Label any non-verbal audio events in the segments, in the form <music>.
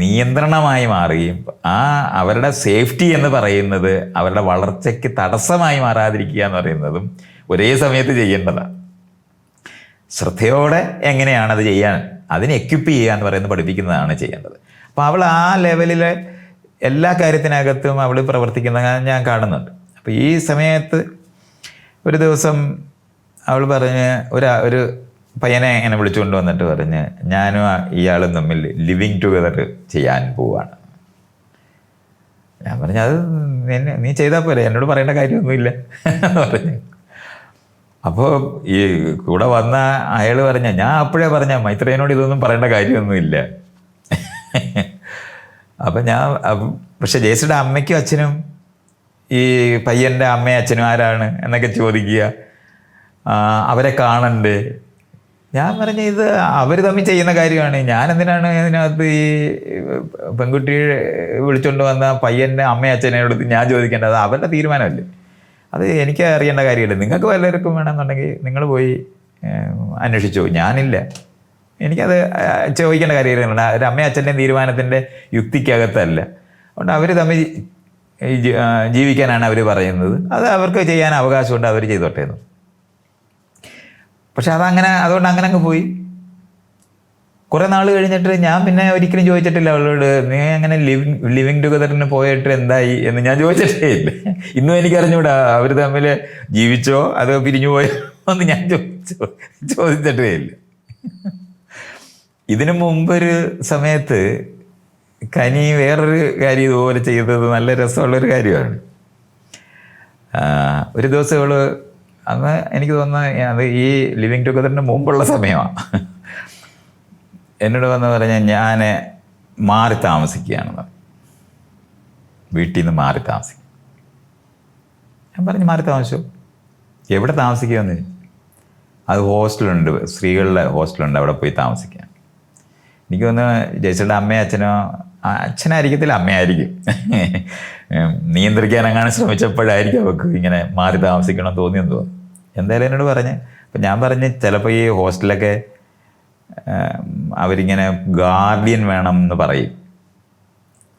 നിയന്ത്രണമായി മാറുകയും ആ അവരുടെ സേഫ്റ്റി എന്ന് പറയുന്നത് അവരുടെ വളർച്ചയ്ക്ക് തടസ്സമായി മാറാതിരിക്കുക എന്ന് പറയുന്നതും ഒരേ സമയത്ത് ചെയ്യേണ്ടതാണ്. ശ്രദ്ധയോടെ എങ്ങനെയാണ് അത് ചെയ്യാൻ അതിനെ എക്യുപ്പ് ചെയ്യുക എന്ന് പറയുന്നത് പഠിപ്പിക്കുന്നതാണ് ചെയ്യേണ്ടത്. അപ്പോൾ അവൾ ആ ലെവലിലെ എല്ലാ കാര്യത്തിനകത്തും അവൾ പ്രവർത്തിക്കുന്ന ഞാൻ കാണുന്നുണ്ട്. അപ്പോൾ ഈ സമയത്ത് ഒരു ദിവസം അവൾ പറഞ്ഞ് ഒരു ഒരു പയ്യനെ എന്നെ വിളിച്ചുകൊണ്ട് വന്നിട്ട് പറഞ്ഞ് ഞാനും ഇയാളും തമ്മിൽ ലിവിങ് ടുഗദർ ചെയ്യാൻ പോവാണ്. ഞാൻ പറഞ്ഞു അത് എന്നെ നീ ചെയ്താൽ പോലെ എന്നോട് പറയേണ്ട കാര്യമൊന്നുമില്ല പറഞ്ഞു. അപ്പോൾ ഈ കൂടെ വന്ന അയാൾ പറഞ്ഞ ഞാൻ അപ്പോഴേ പറഞ്ഞ മൈത്രേനോട് ഇതൊന്നും പറയേണ്ട കാര്യമൊന്നുമില്ല. അപ്പം ഞാൻ പക്ഷെ ജേസിയുടെ അമ്മയ്ക്കും അച്ഛനും ഈ പയ്യന്റെ അമ്മയും അച്ഛനും ആരാണ് എന്നൊക്കെ ചോദിക്കുക. അവരെ കാണണ്ടേ. ഞാൻ പറഞ്ഞ ഇത് അവർ തമ്മിൽ ചെയ്യുന്ന കാര്യമാണ്. ഞാൻ എന്തിനാണ് ഇതിനകത്ത് ഈ പെൺകുട്ടി വിളിച്ചുകൊണ്ട് വന്ന പയ്യന്റെ അമ്മയും അച്ഛനോട് ഞാൻ ചോദിക്കേണ്ടത് അവരുടെ തീരുമാനമല്ലേ? അത് എനിക്ക് അറിയേണ്ട കാര്യമില്ല. നിങ്ങൾക്ക് വല്ലവർക്കും വേണമെന്നുണ്ടെങ്കിൽ നിങ്ങൾ പോയി അന്വേഷിച്ചു. ഞാനില്ല. എനിക്കത് ചോദിക്കേണ്ട കാര്യമില്ല. ഒരു അമ്മയും അച്ഛന്റെയും തീരുമാനത്തിന്റെ യുക്തിക്കകത്തല്ല. അതുകൊണ്ട് അവർ തമ്മിൽ ജീവിക്കാനാണ് അവർ പറയുന്നത്. അത് അവർക്ക് ചെയ്യാൻ അവകാശമുണ്ട്. അവർ ചെയ്തോട്ടെ എന്ന് പക്ഷെ അതങ്ങനെ അതുകൊണ്ട് അങ്ങനെ അങ്ങ് പോയി. കുറെ നാൾ കഴിഞ്ഞിട്ട് ഞാൻ പിന്നെ ഒരിക്കലും ചോദിച്ചിട്ടില്ല അവളോട് നീ അങ്ങനെ ലിവിങ് ലിവിങ് ടുഗദറിന് പോയിട്ട് എന്തായി? എന്ന് ഞാൻ ചോദിച്ചിട്ടേ ഇല്ല. ഇന്നും എനിക്ക് അറിഞ്ഞൂടാ അവർ തമ്മിൽ ജീവിച്ചോ അതോ പിരിഞ്ഞു പോയോ എന്ന് ഞാൻ ചോദിച്ചോ. ചോദിച്ചിട്ടേ ഇല്ല. ഇതിനു മുമ്പൊരു സമയത്ത് കനി വേറൊരു കാര്യം ഇതുപോലെ ചെയ്തത് നല്ല രസമുള്ളൊരു കാര്യമാണ്. ഒരു ദിവസം ഇവൾ അന്ന് എനിക്ക് തോന്നുന്നത് അത് ഈ ലിവിങ് ടുഗദറിന് മുമ്പുള്ള സമയമാണ് എന്നോട് വന്ന് പറഞ്ഞാൽ ഞാൻ മാറി താമസിക്കുകയാണെന്ന്. വീട്ടിൽ നിന്ന് മാറി താമസിക്കും. ഞാൻ പറഞ്ഞു മാറി താമസിച്ചു? എവിടെ താമസിക്കുമെന്ന് അത് ഹോസ്റ്റലുണ്ട്. സ്ത്രീകളുടെ ഹോസ്റ്റലുണ്ട്. അവിടെ പോയി താമസിക്കാൻ എനിക്ക് തോന്നുന്നു ജയച്ചയുടെ അമ്മയും അച്ഛനോ അച്ഛനായിരിക്കത്തില്ല. അമ്മയായിരിക്കും. നിയന്ത്രിക്കാൻ അങ്ങനെ ശ്രമിച്ചപ്പോഴായിരിക്കും അവർക്ക് ഇങ്ങനെ മാറി താമസിക്കണം തോന്നിയെന്ന് തോന്നുന്നു എന്തായാലും എന്നോട് പറഞ്ഞ്. അപ്പം ഞാൻ പറഞ്ഞ് ചിലപ്പോൾ ഈ ഹോസ്റ്റലൊക്കെ അവരിങ്ങനെ ഗാർഡിയൻ വേണം എന്ന് പറയും.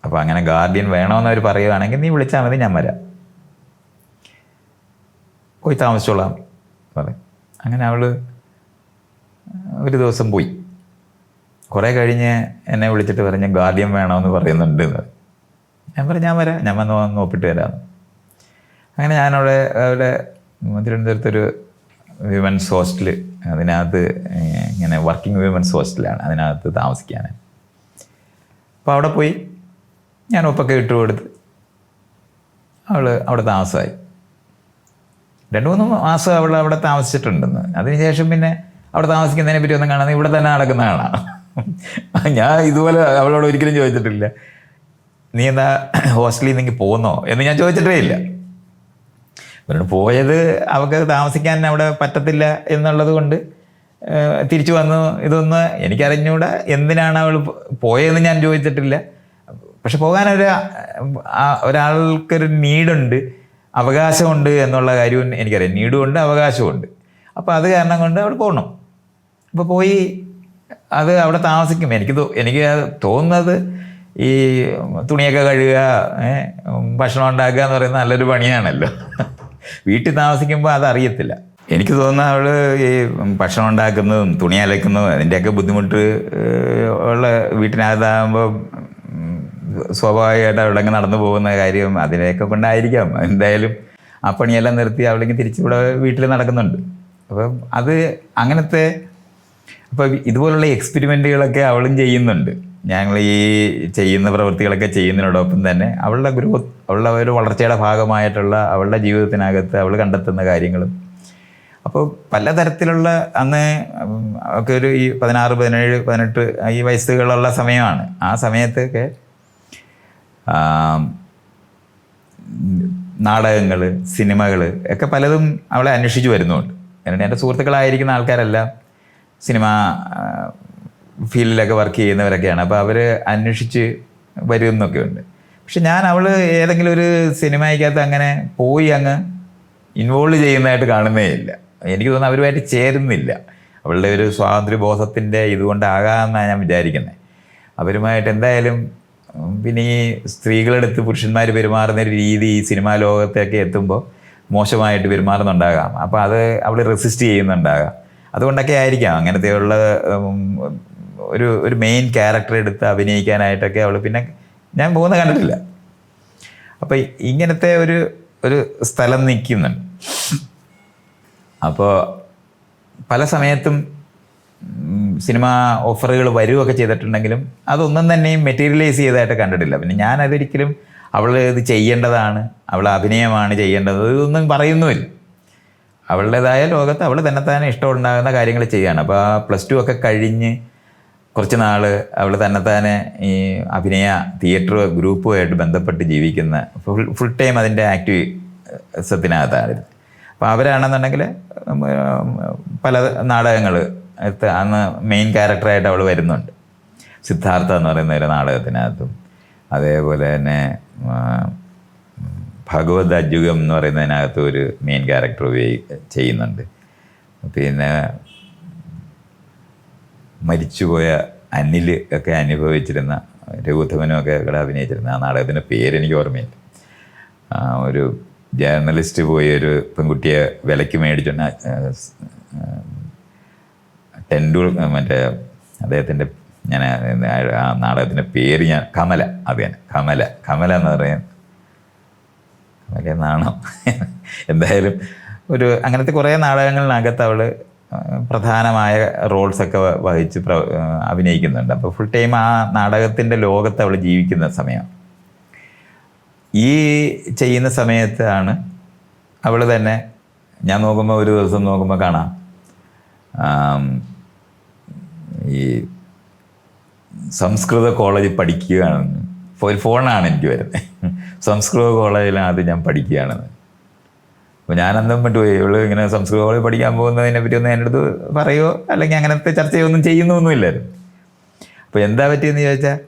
അപ്പോൾ അങ്ങനെ ഗാർഡിയൻ വേണമെന്ന് അവർ പറയുകയാണെങ്കിൽ നീ വിളിച്ചാൽ മതി ഞാൻ വരാം. പോയി താമസിച്ചോളാം പറയും. അങ്ങനെ അവൾ ഒരു ദിവസം പോയി. കുറേ കഴിഞ്ഞ് എന്നെ വിളിച്ചിട്ട് പറഞ്ഞ് ഗാർഡിയൻ വേണമെന്ന് പറയുന്നുണ്ട് എന്ന് ഞാൻ പറഞ്ഞു ഞാൻ വരാം. ഞാൻ വന്ന് വന്ന് ഒപ്പിട്ട് വരാം. അങ്ങനെ ഞാനവിടെ അവിടെ തിരുവനന്തപുരത്തൊരു വിമൻസ് ഹോസ്റ്റൽ അതിനകത്ത് ഇങ്ങനെ വർക്കിംഗ് വിമൻസ് ഹോസ്റ്റലാണ് അതിനകത്ത് താമസിക്കാൻ. അപ്പോൾ അവിടെ പോയി ഞാൻ ഒപ്പൊക്കെ ഇട്ട് കൊടുത്ത് അവൾ അവിടെ താമസമായി രണ്ട് മൂന്ന് മാസം അവൾ അവിടെ താമസിച്ചിട്ടുണ്ടെന്ന്. അതിനുശേഷം പിന്നെ അവിടെ താമസിക്കുന്നതിനെ പറ്റി ഒന്നും കാണാതെ ഇവിടെ തന്നെ നടക്കുന്ന കാണാം ഞാൻ ഇതുപോലെ അവളോട് ഒരിക്കലും ചോദിച്ചിട്ടില്ല. നീ എന്നാ ഹോസ്റ്റലിൽ നിന്നെങ്കിൽ പോകുന്നോ എന്ന് ഞാൻ ചോദിച്ചിട്ടേ ഇല്ല. അവരോട് പോയത് അവൾക്ക് താമസിക്കാൻ അവിടെ പറ്റത്തില്ല എന്നുള്ളത് കൊണ്ട് തിരിച്ചു വന്നു. ഇതൊന്ന് എനിക്കറിഞ്ഞൂടാ എന്തിനാണ് അവൾ പോയതെന്ന് ഞാൻ ചോദിച്ചിട്ടില്ല. പക്ഷെ പോകാൻ ഒരു ഒരാൾക്കൊരു നീഡുണ്ട് അവകാശമുണ്ട് എന്നുള്ള കാര്യവും എനിക്കറിയാം. നീഡുമുണ്ട് അവകാശമുണ്ട് അപ്പോൾ അത് കാരണം കൊണ്ട് അവിടെ പോകണം അപ്പോൾ പോയി അത് അവിടെ താമസിക്കും. എനിക്ക് എനിക്ക് തോന്നുന്നത് ഈ തുണിയൊക്കെ കഴുകുക ഭക്ഷണം ഉണ്ടാക്കുക എന്ന് പറയുന്നത് നല്ലൊരു പണിയാണല്ലോ. വീട്ടിൽ താമസിക്കുമ്പോൾ അതറിയത്തില്ല. എനിക്ക് തോന്നുന്ന അവൾ ഈ ഭക്ഷണം ഉണ്ടാക്കുന്നതും തുണി അലക്കുന്നതും അതിന്റെയൊക്കെ ബുദ്ധിമുട്ട് ഉള്ള വീട്ടിനകത്താകുമ്പോൾ സ്വാഭാവികമായിട്ട് അവിടെ അങ്ങ് നടന്നു പോകുന്ന കാര്യം അതിനെയൊക്കെ കൊണ്ടായിരിക്കാം. എന്തായാലും ആ പണിയെല്ലാം നിർത്തി അവളിങ്ങനെ തിരിച്ചിവിടെ വീട്ടിൽ നടക്കുന്നുണ്ട്. അപ്പം അത് അങ്ങനത്തെ അപ്പോൾ ഇതുപോലുള്ള എക്സ്പെരിമെന്റുകളൊക്കെ അവളും ചെയ്യുന്നുണ്ട്. ഞങ്ങൾ ഈ ചെയ്യുന്ന പ്രവൃത്തികളൊക്കെ ചെയ്യുന്നതിനോടൊപ്പം തന്നെ അവളുടെ ഗ്രോത്ത് അവളുടെ ഒരു വളർച്ചയുടെ ഭാഗമായിട്ടുള്ള അവളുടെ ജീവിതത്തിനകത്ത് അവൾ കണ്ടെത്തുന്ന കാര്യങ്ങളും. അപ്പോൾ പലതരത്തിലുള്ള അന്ന് ഒക്കെ ഒരു ഈ പതിനാറ് പതിനേഴ് പതിനെട്ട് ഈ വയസ്സുകളുള്ള സമയമാണ്. ആ സമയത്തൊക്കെ നാടകങ്ങൾ സിനിമകൾ ഒക്കെ പലതും അവളെ അന്വേഷിച്ച് വരുന്നുണ്ട്. എന്റെ സുഹൃത്തുക്കളായിരിക്കുന്ന ആൾക്കാരെല്ലാം സിനിമ ഫീൽഡിലൊക്കെ വർക്ക് ചെയ്യുന്നവരൊക്കെയാണ്. അപ്പോൾ അവർ അന്വേഷിച്ച് വരുമെന്നൊക്കെ ഉണ്ട്. പക്ഷെ ഞാൻ അവൾ ഏതെങ്കിലും ഒരു സിനിമയ്ക്കകത്ത് അങ്ങനെ പോയി അങ്ങ് ഇൻവോൾവ് ചെയ്യുന്നതായിട്ട് കാണുന്നേ ഇല്ല. എനിക്ക് തോന്നുന്നു അവരുമായിട്ട് ചേരുന്നില്ല. അവളുടെ ഒരു സ്വാതന്ത്ര്യബോധത്തിന്റെ ഇതുകൊണ്ടാകാമെന്നാണ് ഞാൻ വിചാരിക്കുന്നത് അവരുമായിട്ട് എന്തായാലും പിന്നെ ഈ സ്ത്രീകളെടുത്ത് പുരുഷന്മാർ പെരുമാറുന്ന ഒരു രീതി ഈ സിനിമാ ലോകത്തേക്ക് എത്തുമ്പോൾ മോശമായിട്ട് പെരുമാറുന്നുണ്ടാകാം. അപ്പോൾ അത് അവൾ റെസിസ്റ്റ് ചെയ്യുന്നുണ്ടാകാം. അതുകൊണ്ടൊക്കെ ആയിരിക്കാം. അങ്ങനത്തെയുള്ള ഒരു ഒരു മെയിൻ ക്യാരക്ടർ എടുത്ത് അഭിനയിക്കാനായിട്ടൊക്കെ അവൾ പിന്നെ ഞാൻ പോകുന്ന കണ്ടിട്ടില്ല. അപ്പോൾ ഇങ്ങനത്തെ ഒരു ഒരു സ്ഥലം നിൽക്കുന്നുണ്ട്. അപ്പോൾ പല സമയത്തും സിനിമ ഓഫറുകൾ വരികയൊക്കെ ചെയ്തിട്ടുണ്ടെങ്കിലും അതൊന്നും തന്നെയും മെറ്റീരിയലൈസ് ചെയ്തതായിട്ട് കണ്ടിട്ടില്ല. പിന്നെ ഞാൻ അതൊരിക്കലും അവൾ ഇത് ചെയ്യേണ്ടതാണ് അവൾ അഭിനയമാണ് ചെയ്യേണ്ടത് ഇതൊന്നും പറയുന്നുമില്ല. അവളുടേതായ ലോകത്ത് അവൾ തന്നെ തന്നെ ഇഷ്ടമുണ്ടാകുന്ന കാര്യങ്ങൾ ചെയ്യുകയാണ്. അപ്പോൾ ആ പ്ലസ് ടു ഒക്കെ കഴിഞ്ഞ് കുറച്ച് നാൾ അവൾ തന്നെ തന്നെ ഈ അഭിനയ തിയേറ്റർ ഗ്രൂപ്പുമായിട്ട് ബന്ധപ്പെട്ട് ജീവിക്കുന്ന ഫുൾ ഫുൾ ടൈം അതിന്റെ ആക്റ്റീവ് സത്തിനകത്തായിരുന്നു. അപ്പോൾ അവരാണെന്നുണ്ടെങ്കിൽ പല നാടകങ്ങൾ അന്ന് മെയിൻ ക്യാരക്ടറായിട്ട് അവൾ വരുന്നുണ്ട്. സിദ്ധാർത്ഥ എന്ന് പറയുന്ന ഒരു നാടകത്തിനകത്തും. അതേപോലെ തന്നെ ഭഗവത് അജുഗം എന്ന് പറയുന്നതിനകത്ത് ഒരു മെയിൻ ക്യാരക്ടർ ഉപയോഗി ചെയ്യുന്നുണ്ട്. പിന്നെ മരിച്ചുപോയ അനിൽ ഒക്കെ അനുഭവിച്ചിരുന്ന രഘുധമനും ഒക്കെ ഇവിടെ അഭിനയിച്ചിരുന്ന ആ നാടകത്തിന്റെ പേരെനിക്ക് ഓർമ്മയില്ല. ഒരു ജേർണലിസ്റ്റ് പോയി ഒരു പെൺകുട്ടിയെ വിലയ്ക്ക് മേടിച്ചുകൊണ്ട് ടെൻഡുൾ മറ്റേ അദ്ദേഹത്തിന്റെ ഞാൻ ആ- ആ നാടകത്തിന്റെ പേര് ഞാൻ കമല അത് തന്നെ കമല കമല എന്ന് പറയാൻ കമല എന്നാണോ എന്തായാലും ഒരു അങ്ങനത്തെ കുറേ നാടകങ്ങളിനകത്ത് അവൾ പ്രധാനമായ റോൾസൊക്കെ വഹിച്ച് പ്ര അഭിനയിക്കുന്നുണ്ട്. അപ്പോൾ ഫുൾ ടൈം ആ നാടകത്തിന്റെ ലോകത്ത് അവൾ ജീവിക്കുന്ന സമയം. ഈ ചെയ്യുന്ന സമയത്താണ് അവൾ തന്നെ ഞാൻ നോക്കുമ്പോൾ ഒരു ദിവസം നോക്കുമ്പോൾ കാണാം. ഈ സംസ്കൃത കോളേജിൽ പഠിക്കുകയാണെന്ന്. ഒരു ഫോണാണ് എനിക്ക് വരുന്നത്. സംസ്കൃത കോളേജിലാണ് ഞാൻ പഠിക്കുകയാണെന്ന്. അപ്പോൾ ഞാൻ പറ്റു വിട്ടുപോയി ഇവൾ ഇങ്ങനെ സംസ്കൃത കോളേജ് പഠിക്കാൻ പോകുന്നതിനെ പറ്റി ഒന്ന് എന്റെ അടുത്ത് പറയുമോ അല്ലെങ്കിൽ അങ്ങനത്തെ ചർച്ചയൊന്നും ചെയ്യുന്നൊന്നുമില്ലായിരുന്നു. അപ്പോൾ എന്താ പറ്റിയെന്ന് ചോദിച്ചാൽ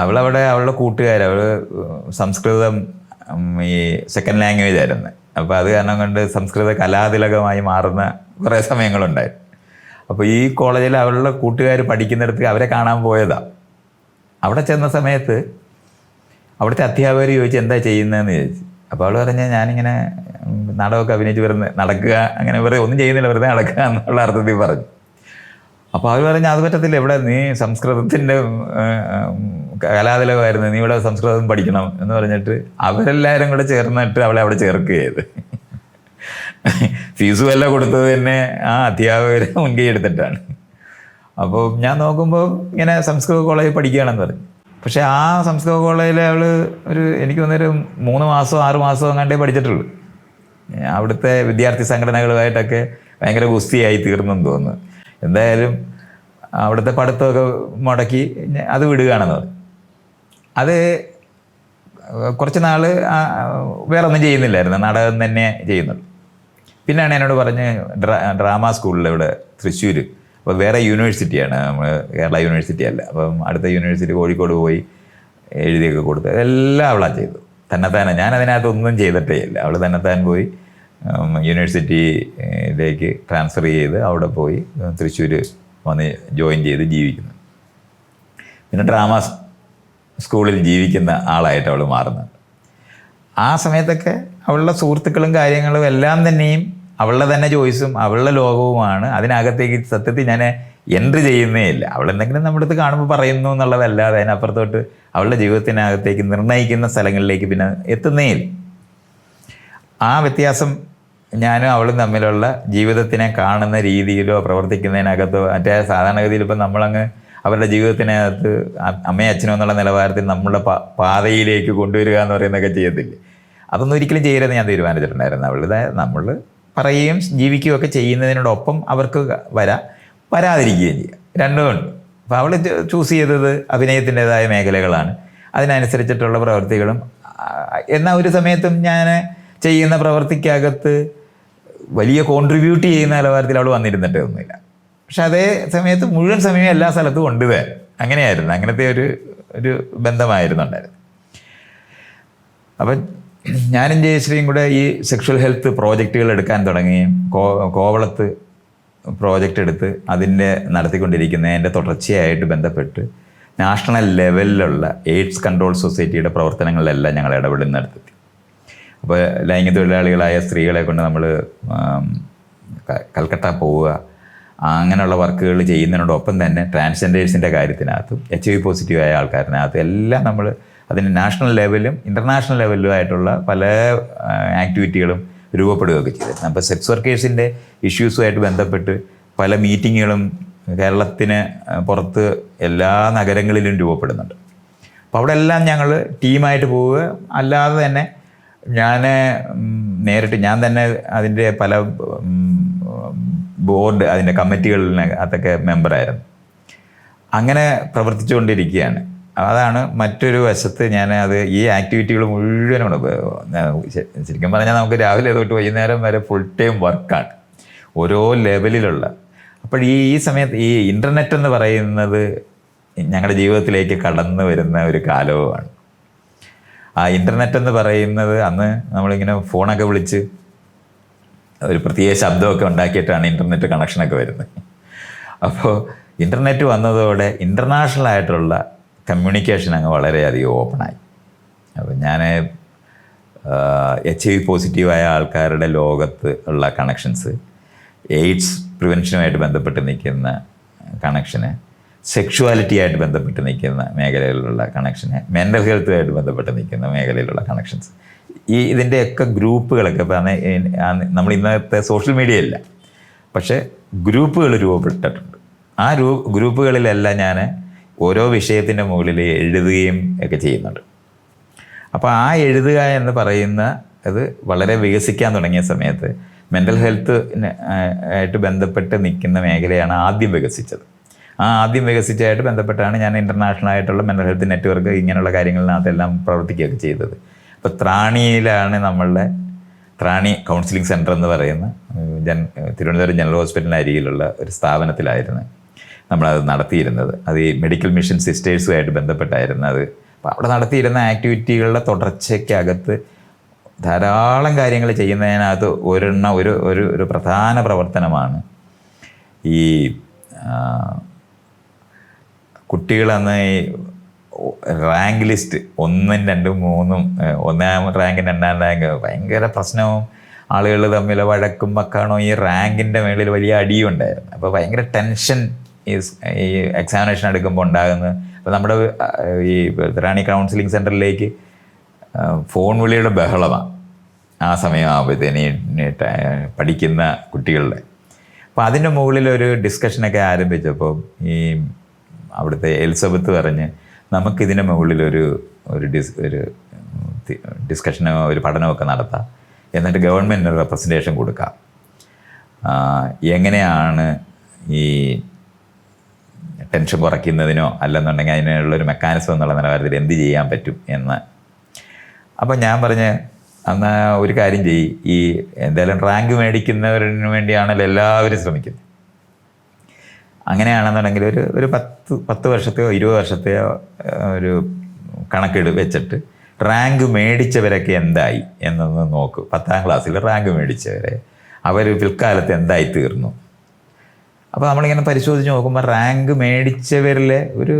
അവളവിടെ അവളുടെ കൂട്ടുകാർ അവൾ സംസ്കൃതം ഈ സെക്കൻഡ് ലാംഗ്വേജ് ആയിരുന്നു. അപ്പോൾ അത് കാരണം കൊണ്ട് സംസ്കൃത കലാതിലകമായി മാറുന്ന കുറേ സമയങ്ങളുണ്ടായിരുന്നു. അപ്പോൾ ഈ കോളേജിൽ അവളുടെ കൂട്ടുകാർ പഠിക്കുന്നിടത്ത് അവരെ കാണാൻ പോയതാ. അവിടെ ചെന്ന സമയത്ത് അവിടുത്തെ അധ്യാപകർ ചോദിച്ചു എന്താ ചെയ്യുന്നതെന്ന് ചോദിച്ചു. അപ്പോൾ അവൾ പറഞ്ഞ ഞാനിങ്ങനെ നാടകമൊക്കെ അഭിനയിച്ച് വരുന്ന നടക്കുക അങ്ങനെ വെറുതെ ഒന്നും ചെയ്യുന്നില്ല വെറുതെ നടക്കുക എന്നുള്ള അർത്ഥത്തിൽ പറഞ്ഞു. അപ്പോൾ അവർ പറഞ്ഞു അത് പറ്റത്തില്ല ഇവിടെ നീ സംസ്കൃതത്തിന്റെ കലാതിലകമായിരുന്നു നീ ഇവിടെ സംസ്കൃതം പഠിക്കണം എന്ന് പറഞ്ഞിട്ട് അവരെല്ലാവരും കൂടെ ചേർന്നിട്ട് അവളെ അവിടെ ചേർക്കുകയത് ഫീസും എല്ലാം കൊടുത്തത് തന്നെ ആ അധ്യാപകരെ മുൻകൈ എടുത്തിട്ടാണ്. അപ്പോൾ ഞാൻ നോക്കുമ്പോൾ ഇങ്ങനെ സംസ്കൃത കോളേജിൽ പഠിക്കുകയാണെന്ന് പറഞ്ഞു. പക്ഷേ ആ സംസ്കൃത കോളേജിൽ അവൾ ഒരു എനിക്ക് തോന്നുന്നൊരു മൂന്ന് മാസമോ ആറ് മാസമോ അങ്ങാണ്ടേ പഠിച്ചിട്ടുള്ളൂ. അവിടുത്തെ വിദ്യാർത്ഥി സംഘടനകളുമായിട്ടൊക്കെ ഭയങ്കര ഗുസ്തിയായി തീർന്നെന്ന് തോന്നുന്നു. എന്തായാലും അവിടുത്തെ പഠിത്തമൊക്കെ മുടക്കി അത് വിടുകയാണെന്ന് അത് കുറച്ച് നാൾ വേറെ ഒന്നും ചെയ്യുന്നില്ലായിരുന്നു. നാടകം തന്നെ ചെയ്യുന്നുള്ളൂ പിന്നെയാണ് എന്നോട് പറഞ്ഞ് ഡ്രാ ഡ്രാമ സ്കൂളിൽ ഇവിടെ തൃശ്ശൂർ അപ്പോൾ വേറെ യൂണിവേഴ്സിറ്റിയാണ് നമ്മൾ കേരള യൂണിവേഴ്സിറ്റി അല്ല. അപ്പം അടുത്ത യൂണിവേഴ്സിറ്റി കോഴിക്കോട് പോയി എഴുതിയൊക്കെ കൊടുത്ത് അതെല്ലാം അവളാ ചെയ്തു തന്നെത്താനെ ഞാൻ അതിനകത്ത് ഒന്നും ചെയ്തിട്ടേ ഇല്ല. അവൾ തന്നെത്താൻ പോയി യൂണിവേഴ്സിറ്റി യൂണിവേഴ്സിറ്റിയിലേക്ക് ട്രാൻസ്ഫർ ചെയ്ത് അവിടെ പോയി തൃശ്ശൂർ വന്ന് ജോയിൻ ചെയ്ത് ജീവിക്കുന്നു. പിന്നെ ഡ്രാമ സ്കൂളിൽ ജീവിക്കുന്ന ആളായിട്ട് അവൾ മാറുന്നുണ്ട്. ആ സമയത്തൊക്കെ അവളുടെ സുഹൃത്തുക്കളും കാര്യങ്ങളും എല്ലാം തന്നെയും അവളുടെ തന്നെ ചോയ്സും അവളുടെ ലോകവുമാണ്. അതിനകത്തേക്ക് സത്യത്തിൽ ഞാൻ എൻട്രി ചെയ്യുന്നേ ഇല്ല. അവൾ എന്തെങ്കിലും നമ്മുടെ അടുത്ത് കാണുമ്പോൾ പറയുന്നു എന്നുള്ളതല്ലാതെ അതിനപ്പുറത്തോട്ട് അവളുടെ ജീവിതത്തിനകത്തേക്ക് നിർണയിക്കുന്ന സ്ഥലങ്ങളിലേക്ക് പിന്നെ എത്തുന്നേ ഇല്ല. ആ വ്യത്യാസം ഞാനും അവളും തമ്മിലുള്ള ജീവിതത്തിനെ കാണുന്ന രീതിയിലോ പ്രവർത്തിക്കുന്നതിനകത്തോ മറ്റേ സാധാരണഗതിയിൽ ഇപ്പം നമ്മളങ്ങ് അവരുടെ ജീവിതത്തിനകത്ത് അമ്മയും അച്ഛനും എന്നുള്ള നിലവാരത്തിൽ നമ്മളുടെ പാതയിലേക്ക് കൊണ്ടുവരിക എന്ന് പറയുന്നതൊക്കെ ചെയ്യത്തില്ലേ? അതൊന്നും ഒരിക്കലും ചെയ്യരുതെന്ന് ഞാൻ തീരുമാനിച്ചിട്ടുണ്ടായിരുന്നു. അവളുടെ നമ്മൾ പറയുകയും ജീവിക്കുകയും ഒക്കെ ചെയ്യുന്നതിനോടൊപ്പം അവർക്ക് വരാം വരാതിരിക്കുകയും ചെയ്യാം. രണ്ടുമുണ്ട്. അപ്പോൾ അവൾ ചൂസ് ചെയ്തത് അഭിനയത്തിന്റെതായ മേഖലകളാണ്. അതിനനുസരിച്ചിട്ടുള്ള പ്രവൃത്തികളും എന്നാൽ ഒരു സമയത്തും ഞാൻ ചെയ്യുന്ന പ്രവൃത്തിക്കകത്ത് വലിയ കോൺട്രിബ്യൂട്ട് ചെയ്യുന്ന നിലവാരത്തിൽ അവൾ വന്നിരുന്നിട്ട് ഒന്നുമില്ല. പക്ഷെ അതേ സമയത്ത് മുഴുവൻ സമയം എല്ലാ സ്ഥലത്തും ഉണ്ട് അങ്ങനെയായിരുന്നു. അങ്ങനത്തെ ഒരു ഒരു ബന്ധമായിരുന്നു ഉണ്ടായിരുന്നു അപ്പം ഞാനും ജയശ്രീയും കൂടെ ഈ സെക്ഷൽ ഹെൽത്ത് പ്രോജക്റ്റുകൾ എടുക്കാൻ തുടങ്ങി. കോ കോവളത്ത് പ്രോജക്റ്റ് എടുത്ത് അതിന്റെ നടത്തിക്കൊണ്ടിരിക്കുന്നതിന്റെ തുടർച്ചയായിട്ട് ബന്ധപ്പെട്ട് നാഷണൽ ലെവലിലുള്ള എയ്ഡ്സ് കൺട്രോൾ സൊസൈറ്റിയുടെ പ്രവർത്തനങ്ങളിലെല്ലാം ഞങ്ങൾ ഇടപെടുന്നിടത്തെത്തി അപ്പോൾ ലൈംഗിക തൊഴിലാളികളായ സ്ത്രീകളെ കൊണ്ട് നമ്മൾ കൽക്കട്ട പോവുക അങ്ങനെയുള്ള വർക്കുകൾ ചെയ്യുന്നതിനോടൊപ്പം തന്നെ ട്രാൻസ്ജെൻഡേഴ്സിന്റെ കാര്യത്തിനകത്തും എച്ച് ഐ പോസിറ്റീവായ ആൾക്കാരിനകത്തും എല്ലാം നമ്മൾ അതിന് നാഷണൽ ലെവലിലും ഇന്റർനാഷണൽ ലെവലിലും ആയിട്ടുള്ള പല ആക്ടിവിറ്റികളും രൂപപ്പെടുകയൊക്കെ ചെയ്തിരുന്നു അപ്പോൾ സെക്സ് വർക്കേഴ്സിന്റെ ഇഷ്യൂസുമായിട്ട് ബന്ധപ്പെട്ട് പല മീറ്റിങ്ങുകളും കേരളത്തിന് പുറത്ത് എല്ലാ നഗരങ്ങളിലും രൂപപ്പെടുന്നുണ്ട്. അപ്പോൾ അവിടെ എല്ലാം ഞങ്ങൾ ടീമായിട്ട് പോവുക. അല്ലാതെ തന്നെ ഞാൻ നേരിട്ട് ഞാൻ തന്നെ അതിന്റെ പല ബോർഡ് അതിന്റെ കമ്മിറ്റികളിനകത്തൊക്കെ മെമ്പറായിരുന്നു അങ്ങനെ പ്രവർത്തിച്ചുകൊണ്ടിരിക്കുകയാണ്. അതാണ് മറ്റൊരു വശത്ത് ഞാൻ അത് ഈ ആക്ടിവിറ്റികൾ മുഴുവനും ശരിക്കും പറഞ്ഞാൽ നമുക്ക് രാവിലെ തൊട്ട് വൈകുന്നേരം വരെ ഫുൾ ടൈം വർക്കാണ് ഓരോ ലെവലിലുള്ള അപ്പോൾ ഈ ഈ സമയത്ത് ഈ ഇന്റർനെറ്റ് എന്ന് പറയുന്നത് ഞങ്ങളുടെ ജീവിതത്തിലേക്ക് കടന്നു വരുന്ന ഒരു കാലവുമാണ്. ആ ഇന്റർനെറ്റ് എന്ന് പറയുന്നത് അന്ന് നമ്മളിങ്ങനെ ഫോണൊക്കെ വിളിച്ച് ഒരു പ്രത്യേക ശബ്ദമൊക്കെ ഉണ്ടാക്കിയിട്ടാണ് ഇന്റർനെറ്റ് കണക്ഷനൊക്കെ വരുന്നത്. അപ്പോൾ ഇന്റർനെറ്റ് വന്നതോടെ ഇന്റർനാഷണൽ ആയിട്ടുള്ള കമ്മ്യൂണിക്കേഷൻ അങ്ങ് വളരെയധികം ഓപ്പണായി അപ്പോൾ ഞാൻ എച്ച് ഐ വി പോസിറ്റീവായ ആൾക്കാരുടെ ലോകത്ത് ഉള്ള കണക്ഷൻസ് എയ്ഡ്സ് പ്രിവെൻഷനുമായിട്ട് ബന്ധപ്പെട്ട് നിൽക്കുന്ന കണക്ഷന് സെക്ഷുവാലിറ്റിയായിട്ട് ബന്ധപ്പെട്ട് നിൽക്കുന്ന മേഖലയിലുള്ള കണക്ഷന് മെന്റൽ ഹെൽത്തുമായിട്ട് ബന്ധപ്പെട്ട് നിൽക്കുന്ന മേഖലയിലുള്ള കണക്ഷൻസ് ഈ ഇതിന്റെയൊക്കെ ഗ്രൂപ്പുകളൊക്കെ പറഞ്ഞ നമ്മൾ ഇന്നത്തെ സോഷ്യൽ മീഡിയ ഇല്ല. പക്ഷേ ഗ്രൂപ്പുകൾ രൂപപ്പെട്ടിട്ടുണ്ട്. ആ ഗ്രൂ ഗ്രൂപ്പുകളിലെല്ലാം ഞാൻ ഓരോ വിഷയത്തിന്റെ മുകളിൽ എഴുതുകയും ഒക്കെ ചെയ്യുന്നുണ്ട്. അപ്പോൾ ആ എഴുതുക എന്ന് പറയുന്ന അത് വളരെ വികസിക്കാൻ തുടങ്ങിയ സമയത്ത് മെന്റൽ ഹെൽത്ത് ആയിട്ട് ബന്ധപ്പെട്ട് നിൽക്കുന്ന മേഖലയാണ് ആദ്യം വികസിച്ചത്. ആ ആദ്യം വികസിച്ചതായിട്ട് ബന്ധപ്പെട്ടാണ് ഞാൻ ഇന്റർനാഷണൽ ആയിട്ടുള്ള മെന്റൽ ഹെൽത്ത് നെറ്റ്വർക്ക് ഇങ്ങനെയുള്ള കാര്യങ്ങളിനകത്തെല്ലാം പ്രവർത്തിക്കുകയൊക്കെ ചെയ്തത്. അപ്പോൾ ത്രാണിയിലാണ് നമ്മളുടെ ത്രാണി കൗൺസിലിംഗ് സെന്റർ എന്ന് പറയുന്ന ജൻ തിരുവനന്തപുരം ജനറൽ ഹോസ്പിറ്റലിന് അരികിലുള്ള ഒരു സ്ഥാപനത്തിലായിരുന്നു നമ്മളത് നടത്തിയിരുന്നത്. അത് ഈ മെഡിക്കൽ മിഷൻ സിസ്റ്റേഴ്സുമായിട്ട് ബന്ധപ്പെട്ടായിരുന്നു അത്. അപ്പോൾ അവിടെ നടത്തിയിരുന്ന ആക്ടിവിറ്റികളുടെ തുടർച്ചയ്ക്കകത്ത് ധാരാളം കാര്യങ്ങൾ ചെയ്യുന്നതിനകത്ത് ഒരെണ്ണം ഒരു ഒരു ഒരു പ്രധാന പ്രവർത്തനമാണ് ഈ കുട്ടികളന്ന് ഈ റാങ്ക് ലിസ്റ്റ് ഒന്നും രണ്ടും മൂന്നും ഒന്നാം റാങ്ക് രണ്ടാം റാങ്ക് ഭയങ്കര പ്രശ്നവും. ആളുകൾ തമ്മിൽ വഴക്കും വക്കാണോ? ഈ റാങ്കിന്റെ മേളിൽ വലിയ അടിയും ഉണ്ടായിരുന്നു അപ്പോൾ ഭയങ്കര ടെൻഷൻ ഈ ഈ എക്സാമിനേഷൻ എടുക്കുമ്പോൾ ഉണ്ടാകുന്നത്. അപ്പോൾ നമ്മുടെ ഈ റാണി കൗൺസിലിംഗ് സെന്ററിലേക്ക് ഫോൺ വിളിയുടെ ബഹളമാണ് ആ സമയമാകുമ്പോഴത്തേന് പഠിക്കുന്ന കുട്ടികളുടെ. അപ്പോൾ അതിന്റെ മുകളിൽ ഒരു ഡിസ്കഷനൊക്കെ ആരംഭിച്ചപ്പോൾ ഈ അവിടുത്തെ എലിസബത്ത് പറഞ്ഞ് നമുക്കിതിന്റെ മുകളിലൊരു ഒരു ഒരു ഡിസ് ഒരു ഡിസ്കഷനോ ഒരു പഠനമൊക്കെ നടത്താം. എന്നിട്ട് ഗവൺമെന്റിന് റെപ്രസെന്റേഷൻ കൊടുക്കാം. എങ്ങനെയാണ് ഈ ടെൻഷൻ കുറയ്ക്കുന്നതിനോ അല്ലെന്നുണ്ടെങ്കിൽ അതിനുള്ളൊരു മെക്കാനിസം എന്നുള്ള നിലവാരത്തിൽ എന്ത് ചെയ്യാൻ പറ്റും എന്ന്. അപ്പോൾ ഞാൻ പറഞ്ഞ് അന്ന് ഒരു കാര്യം ചെയ്യും. ഈ എന്തായാലും റാങ്ക് മേടിക്കുന്നവരിന് വേണ്ടിയാണല്ലോ എല്ലാവരും ശ്രമിക്കുന്നത്. അങ്ങനെയാണെന്നുണ്ടെങ്കിൽ ഒരു ഒരു പത്ത് പത്ത് വർഷത്തെയോ ഇരുപത് വർഷത്തെയോ ഒരു കണക്കെടു വെച്ചിട്ട് റാങ്ക് മേടിച്ചവരൊക്കെ എന്തായി എന്നൊന്ന് നോക്ക്. പത്താം ക്ലാസ്സിൽ റാങ്ക് മേടിച്ചവരെ. അവർ പിൽക്കാലത്ത് എന്തായി തീർന്നു അപ്പോൾ നമ്മളിങ്ങനെ പരിശോധിച്ച് നോക്കുമ്പോൾ റാങ്ക് മേടിച്ചവരിലെ ഒരു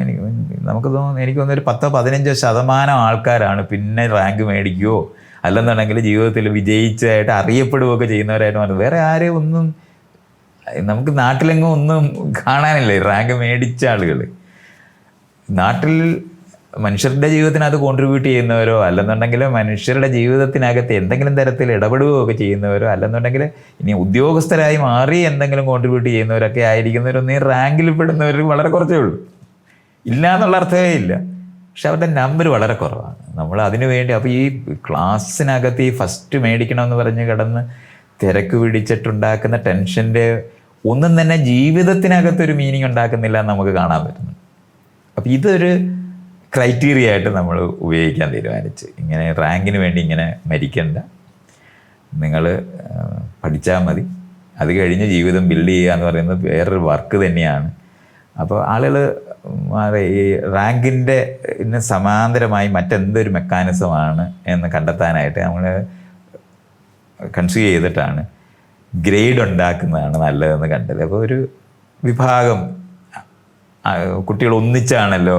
എനിക്ക് നമുക്ക് തോന്നുന്നു എനിക്ക് തോന്നുന്നു ഒരു പത്തോ പതിനഞ്ചോ ശതമാനം ആൾക്കാരാണ് പിന്നെ റാങ്ക് മേടിക്കുകയോ അല്ലെന്നുണ്ടെങ്കിൽ ജീവിതത്തിൽ വിജയിച്ചതായിട്ട് അറിയപ്പെടുകയൊക്കെ ചെയ്യുന്നവരായിട്ട് മാറും. വേറെ ആരെയും ഒന്നും നമുക്ക് നാട്ടിലെങ്ങും ഒന്നും കാണാനില്ല റാങ്ക് മേടിച്ച ആളുകൾ നാട്ടിൽ മനുഷ്യരുടെ ജീവിതത്തിനകത്ത് കോൺട്രിബ്യൂട്ട് ചെയ്യുന്നവരോ അല്ലെന്നുണ്ടെങ്കിൽ മനുഷ്യരുടെ ജീവിതത്തിനകത്ത് എന്തെങ്കിലും തരത്തിൽ ഇടപെടുകയോ ഒക്കെ ചെയ്യുന്നവരോ അല്ലെന്നുണ്ടെങ്കിൽ ഇനി ഉദ്യോഗസ്ഥരായി മാറി എന്തെങ്കിലും കോൺട്രിബ്യൂട്ട് ചെയ്യുന്നവരൊക്കെ ആയിരിക്കുന്നവരൊന്നും ഈ റാങ്കിൽ പെടുന്നവർ വളരെ കുറച്ചേ ഉള്ളൂ. ഇല്ല എന്നുള്ള അർത്ഥമേ ഇല്ല. പക്ഷെ അവരുടെ നമ്പർ വളരെ കുറവാണ്. നമ്മൾ അതിനു വേണ്ടി അപ്പോൾ ഈ ക്ലാസ്സിനകത്ത് ഈ ഫസ്റ്റ് മേടിക്കണമെന്ന് പറഞ്ഞ് കിടന്ന് തിരക്ക് പിടിച്ചിട്ടുണ്ടാക്കുന്ന ടെൻഷന്റെ ഒന്നും തന്നെ ജീവിതത്തിനകത്തൊരു മീനിങ് ഉണ്ടാക്കുന്നില്ല നമുക്ക് കാണാൻ പറ്റുന്നു അപ്പോൾ ഇതൊരു ക്രൈറ്റീരിയ ആയിട്ട് നമ്മൾ ഉപയോഗിക്കാൻ തീരുമാനിച്ചു. ഇങ്ങനെ റാങ്കിന് വേണ്ടി ഇങ്ങനെ മരിക്കണ്ട. നിങ്ങൾ പഠിച്ചാൽ മതി. അത് കഴിഞ്ഞ് ജീവിതം ബിൽഡ് ചെയ്യുക എന്ന് പറയുന്നത് വേറൊരു വർക്ക് തന്നെയാണ്. അപ്പോൾ ആളുകൾ ഈ റാങ്കിന്റെ സമാന്തരമായി മറ്റെന്തൊരു മെക്കാനിസമാണ് എന്ന് കണ്ടെത്താനായിട്ട് നമ്മൾ കൺസ്യൂ ചെയ്തിട്ടാണ് ഗ്രേഡ് ഉണ്ടാക്കുന്നതാണ് നല്ലതെന്ന് കണ്ടത്. അപ്പോൾ ഒരു വിഭാഗം കുട്ടികൾ ഒന്നിച്ചാണല്ലോ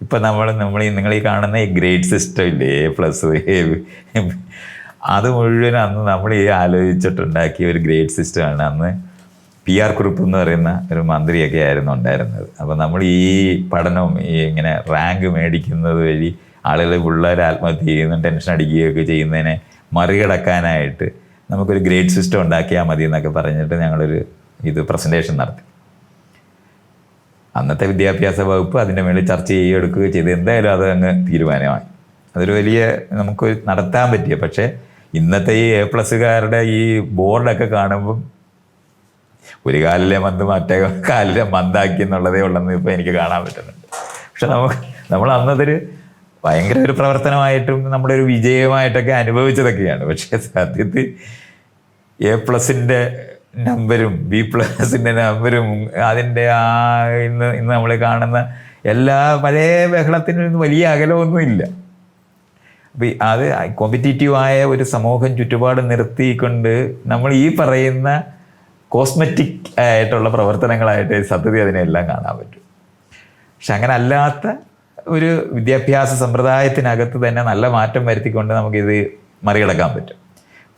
ഇപ്പം നമ്മൾ നമ്മൾ നിങ്ങൾ ഈ കാണുന്ന ഈ ഗ്രേഡ് സിസ്റ്റം ഇല്ലേ എ പ്ലസ് അത് മുഴുവൻ അന്ന് നമ്മൾ ഈ ആലോചിച്ചിട്ടുണ്ടാക്കിയ ഒരു ഗ്രേഡ് സിസ്റ്റമാണ് അന്ന് പി ആർ കുറുപ്പ് എന്ന് പറയുന്ന ഒരു മന്ത്രിയൊക്കെ ആയിരുന്നു ഉണ്ടായിരുന്നത്. അപ്പോൾ നമ്മൾ ഈ പഠനം ഈ ഇങ്ങനെ റാങ്ക് മേടിക്കുന്നത് വഴി ആളുകൾ പിള്ളേർ ആത്മഹത്യ ചെയ്യുന്ന ടെൻഷൻ അടിക്കുകയൊക്കെ ചെയ്യുന്നതിനെ മറികടക്കാനായിട്ട് നമുക്കൊരു ഗ്രേഡ് സിസ്റ്റം ഉണ്ടാക്കിയാൽ മതി എന്നൊക്കെ പറഞ്ഞിട്ട് ഞങ്ങളൊരു ഇത് പ്രസന്റേഷൻ നടത്തി. അന്നത്തെ വിദ്യാഭ്യാസ വകുപ്പ് അതിന്റെ മേളിൽ ചർച്ച ചെയ്യുകയോ എടുക്കുകയോ ചെയ്ത്. എന്തായാലും അത് അങ്ങ് തീരുമാനമായി അതൊരു വലിയ നമുക്ക് നടത്താൻ പറ്റിയ പക്ഷേ ഇന്നത്തെ ഈ എ പ്ലസ്സുകാരുടെ ഈ ബോർഡൊക്കെ കാണുമ്പം ഒരു കാലിലെ മന്ത് മറ്റേ കാലിലെ മന്ദാക്കി എന്നുള്ളതേ ഉള്ളെന്ന് ഇപ്പോൾ എനിക്ക് കാണാൻ പറ്റുന്നുണ്ട്. പക്ഷെ നമുക്ക് നമ്മൾ അന്നതൊരു ഭയങ്കര ഒരു പ്രവർത്തനമായിട്ടും നമ്മുടെ ഒരു വിജയമായിട്ടൊക്കെ അനുഭവിച്ചതൊക്കെയാണ്. പക്ഷേ സത്യത്തിൽ എ പ്ലസിന്റെ നമ്പരും ബി പ്ലസിന്റെ നമ്പരും അതിന്റെ ആ ഇന്ന് ഇന്ന് നമ്മൾ കാണുന്ന എല്ലാ പഴയ ബഹളത്തിനും വലിയ അകലമൊന്നുമില്ല അപ്പം അത് കോമ്പറ്റീറ്റീവായ ഒരു സമൂഹം ചുറ്റുപാട് നിർത്തിക്കൊണ്ട് നമ്മൾ ഈ പറയുന്ന കോസ്മെറ്റിക് ആയിട്ടുള്ള പ്രവർത്തനങ്ങളായിട്ട് സത്യത അതിനെല്ലാം കാണാൻ പറ്റും. പക്ഷെ അങ്ങനെ അല്ലാത്ത ഒരു വിദ്യാഭ്യാസ സമ്പ്രദായത്തിനകത്ത് തന്നെ നല്ല മാറ്റം വരുത്തിക്കൊണ്ട് നമുക്കിത് മറികടക്കാൻ പറ്റും.